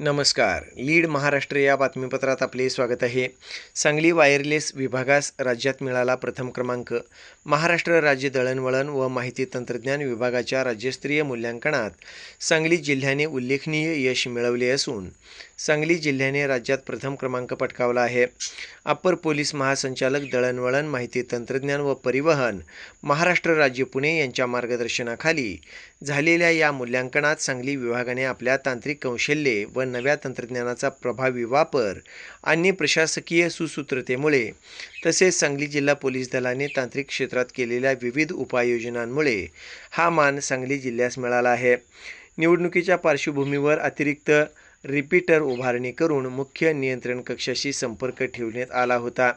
नमस्कार. लीड महाराष्ट्र या बातमीपत्रात आपले स्वागत आहे. सांगली वायरलेस विभागास राज्यात मिळाला प्रथम क्रमांक. महाराष्ट्र राज्य दळणवळण व माहिती तंत्रज्ञान विभागाच्या राज्यस्तरीय मूल्यांकनात सांगली जिल्ह्याने उल्लेखनीय यश मिळवले असून सांगली जिल्ह्याने राज्यात प्रथम क्रमांक पटकावला आहे. अप्पर पोलीस महासंचालक दळणवळण माहिती तंत्रज्ञान व परिवहन महाराष्ट्र राज्य पुणे यांच्या मार्गदर्शनाखाली झालेल्या या मूल्यांकनात सांगली विभागाने आपल्या तांत्रिक कौशल्ये व नव्या तंत्रज्ञानाचा प्रभावी वापर आणि प्रशासकीय सुसूत्रतेमुळे तसेच सांगली जिल्हा पोलीस दलाने तांत्रिक क्षेत्रात केलेल्या विविध उपाययोजनांमुळे हा मान सांगली जिल्ह्यास मिळाला आहे. निवडणुकीच्या पार्श्वभूमीवर अतिरिक्त रिपीटर उभारणी करून मुख्य नियंत्रण कक्षाशी संपर्क ठेवण्यात आला होता.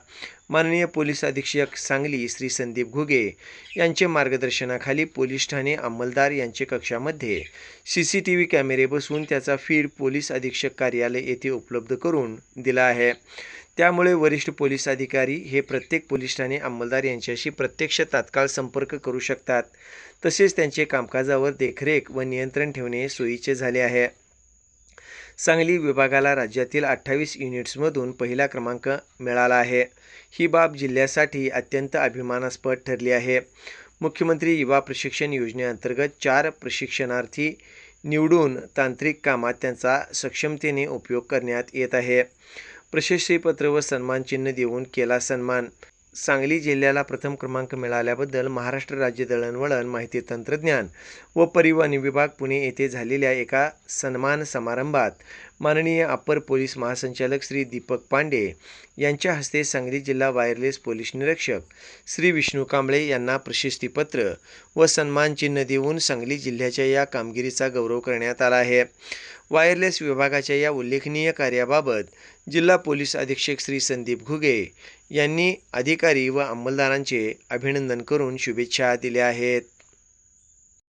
माननीय पोलीस अधीक्षक सांगली श्री संदीप घुगे यांचे मार्गदर्शनाखाली पोलीस ठाणे अंमलदार यांचे कक्षामध्ये सी सी टी व्ही कॅमेरे बसवून त्याचा फीड पोलीस अधीक्षक कार्यालय येथे उपलब्ध करून दिला आहे. त्यामुळे वरिष्ठ पोलीस अधिकारी हे प्रत्येक पोलीस ठाणे अंमलदार यांच्याशी प्रत्यक्ष तात्काळ संपर्क करू शकतात. तसेच त्यांचे कामकाजावर देखरेख व नियंत्रण ठेवणे सोयीचे झाले आहे. सांगली विभागाला राज्यातील अठ्ठावीस युनिट्समधून पहिला क्रमांक मिळाला आहे. ही बाब जिल्ह्यासाठी अत्यंत अभिमानास्पद ठरली आहे. मुख्यमंत्री युवा प्रशिक्षण योजनेअंतर्गत चार प्रशिक्षणार्थी निवडून तांत्रिक कामात त्यांचा सक्षमतेने उपयोग करण्यात येत आहे. प्रशस्तीपत्र व सन्मानचिन्ह देऊन केला सन्मान. सांगली जिल्ह्याला प्रथम क्रमांक मिळाल्याबद्दल महाराष्ट्र राज्य दळणवळण माहिती तंत्रज्ञान व परिवहन विभाग पुणे येथे झालेल्या एका सन्मान समारंभात माननीय अप्पर पोलीस महासंचालक श्री दीपक पांडे यांच्या हस्ते सांगली जिल्हा वायरलेस पोलीस निरीक्षक श्री विष्णू कांबळे यांना प्रशस्तीपत्र व सन्मानचिन्ह देऊन सांगली जिल्ह्याच्या या कामगिरीचा गौरव करण्यात आला आहे. वायरलेस विभागाच्या या उल्लेखनीय कार्याबाबत जिल्हा पोलीस अधीक्षक श्री संदीप घुगे यांनी अधिकारी व अंमलदारांचे अभिनंदन करून शुभेच्छा दिल्या आहेत.